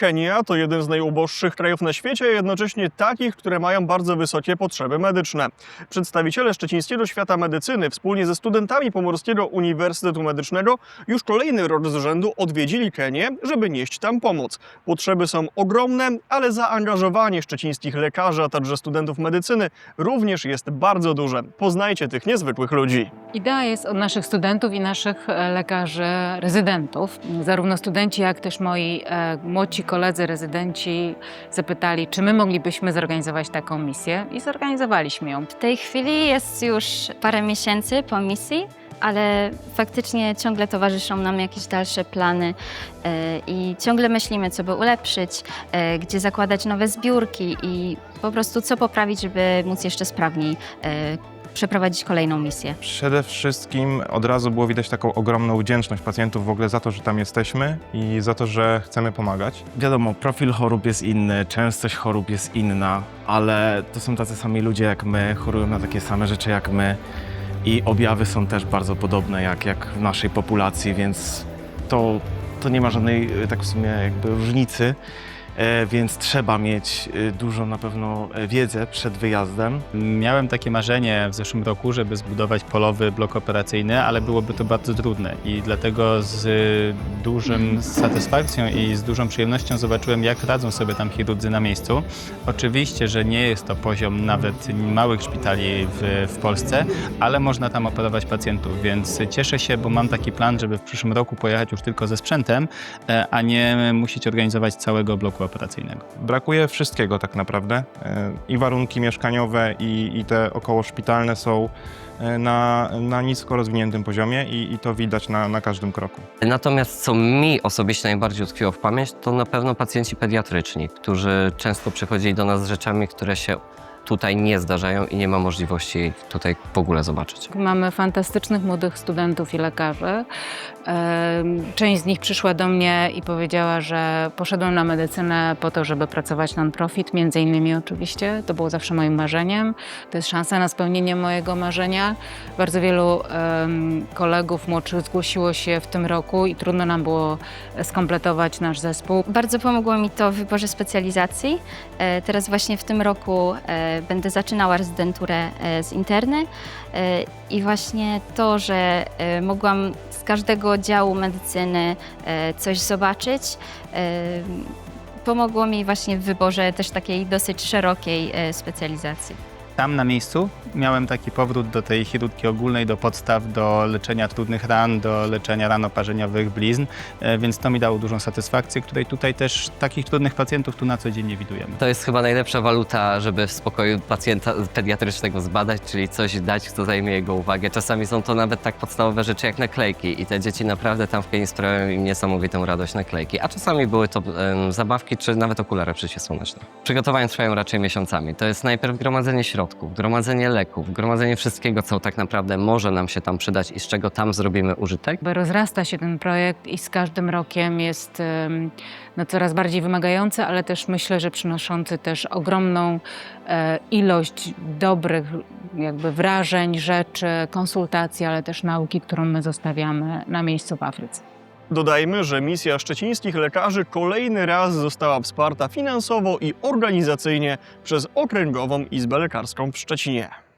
Kenia to jeden z najuboższych krajów na świecie, a jednocześnie takich, które mają bardzo wysokie potrzeby medyczne. Przedstawiciele Szczecińskiego Świata Medycyny wspólnie ze studentami Pomorskiego Uniwersytetu Medycznego już kolejny rok z rzędu odwiedzili Kenię, żeby nieść tam pomoc. Potrzeby są ogromne, ale zaangażowanie szczecińskich lekarzy, a także studentów medycyny również jest bardzo duże. Poznajcie tych niezwykłych ludzi. Idea jest od naszych studentów i naszych e, lekarzy rezydentów. Zarówno studenci, jak też moi e, młodzi koledzy rezydenci zapytali, czy my moglibyśmy zorganizować taką misję i zorganizowaliśmy ją. W tej chwili jest już parę miesięcy po misji, ale faktycznie ciągle towarzyszą nam jakieś dalsze plany e, i ciągle myślimy, co by ulepszyć, e, gdzie zakładać nowe zbiórki i po prostu co poprawić, żeby móc jeszcze sprawniej e, przeprowadzić kolejną misję. Przede wszystkim od razu było widać taką ogromną wdzięczność pacjentów w ogóle za to, że tam jesteśmy i za to, że chcemy pomagać. Wiadomo, profil chorób jest inny, częstość chorób jest inna, ale to są tacy sami ludzie jak my, chorują na takie same rzeczy jak my i objawy są też bardzo podobne jak, jak w naszej populacji, więc to, to nie ma żadnej e, tak w sumie jakby różnicy. E, Więc trzeba mieć e, dużo na pewno e, wiedzę przed wyjazdem. Miałem takie marzenie w zeszłym roku, żeby zbudować polowy blok operacyjny, ale byłoby to bardzo trudne i dlatego z dużym satysfakcją i z dużą przyjemnością zobaczyłem, jak radzą sobie tam chirurdzy na miejscu. Oczywiście, że nie jest to poziom nawet małych szpitali w, w Polsce, ale można tam operować pacjentów, więc cieszę się, bo mam taki plan, żeby w przyszłym roku pojechać już tylko ze sprzętem, a nie musieć organizować całego bloku operacyjnego. Brakuje wszystkiego tak naprawdę. E, I warunki mieszkaniowe, i, i te okołoszpitalne są e, na, na nisko rozwiniętym poziomie i, i to widać na, na każdym kroku. Natomiast co mi osobiście najbardziej utkwiło w pamięć, to na pewno pacjenci pediatryczni, którzy często przychodzili do nas z rzeczami, które się tutaj nie zdarzają i nie ma możliwości tutaj w ogóle zobaczyć. Mamy fantastycznych młodych studentów i lekarzy. Część z nich przyszła do mnie i powiedziała, że poszedłem na medycynę po to, żeby pracować non-profit, między innymi oczywiście. To było zawsze moim marzeniem. To jest szansa na spełnienie mojego marzenia. Bardzo wielu kolegów młodszych zgłosiło się w tym roku i trudno nam było skompletować nasz zespół. Bardzo pomogło mi to w wyborze specjalizacji. E, Teraz właśnie w tym roku e, będę zaczynała rezydenturę e, z interny e, i właśnie to, że e, mogłam z każdego działu medycyny coś zobaczyć, pomogło mi właśnie w wyborze też takiej dosyć szerokiej specjalizacji. Tam na miejscu miałem taki powrót do tej chirurgii ogólnej, do podstaw, do leczenia trudnych ran, do leczenia ran oparzeniowych, blizn, e, więc to mi dało dużą satysfakcję, której tutaj też takich trudnych pacjentów tu na co dzień nie widujemy. To jest chyba najlepsza waluta, żeby w spokoju pacjenta pediatrycznego zbadać, czyli coś dać, co zajmie jego uwagę. Czasami są to nawet tak podstawowe rzeczy jak naklejki i te dzieci naprawdę tam w Kenii sprawiają im niesamowitą radość naklejki, a czasami były to em, zabawki czy nawet okulary przeciwsłoneczne. Przygotowania trwają raczej miesiącami. To jest najpierw gromadzenie środków, gromadzenie leków, gromadzenie wszystkiego, co tak naprawdę może nam się tam przydać i z czego tam zrobimy użytek. Rozrasta się ten projekt i z każdym rokiem jest no, coraz bardziej wymagający, ale też myślę, że przynoszący też ogromną e, ilość dobrych jakby wrażeń, rzeczy, konsultacji, ale też nauki, którą my zostawiamy na miejscu w Afryce. Dodajmy, że misja szczecińskich lekarzy kolejny raz została wsparta finansowo i organizacyjnie przez Okręgową Izbę Lekarską w Szczecinie.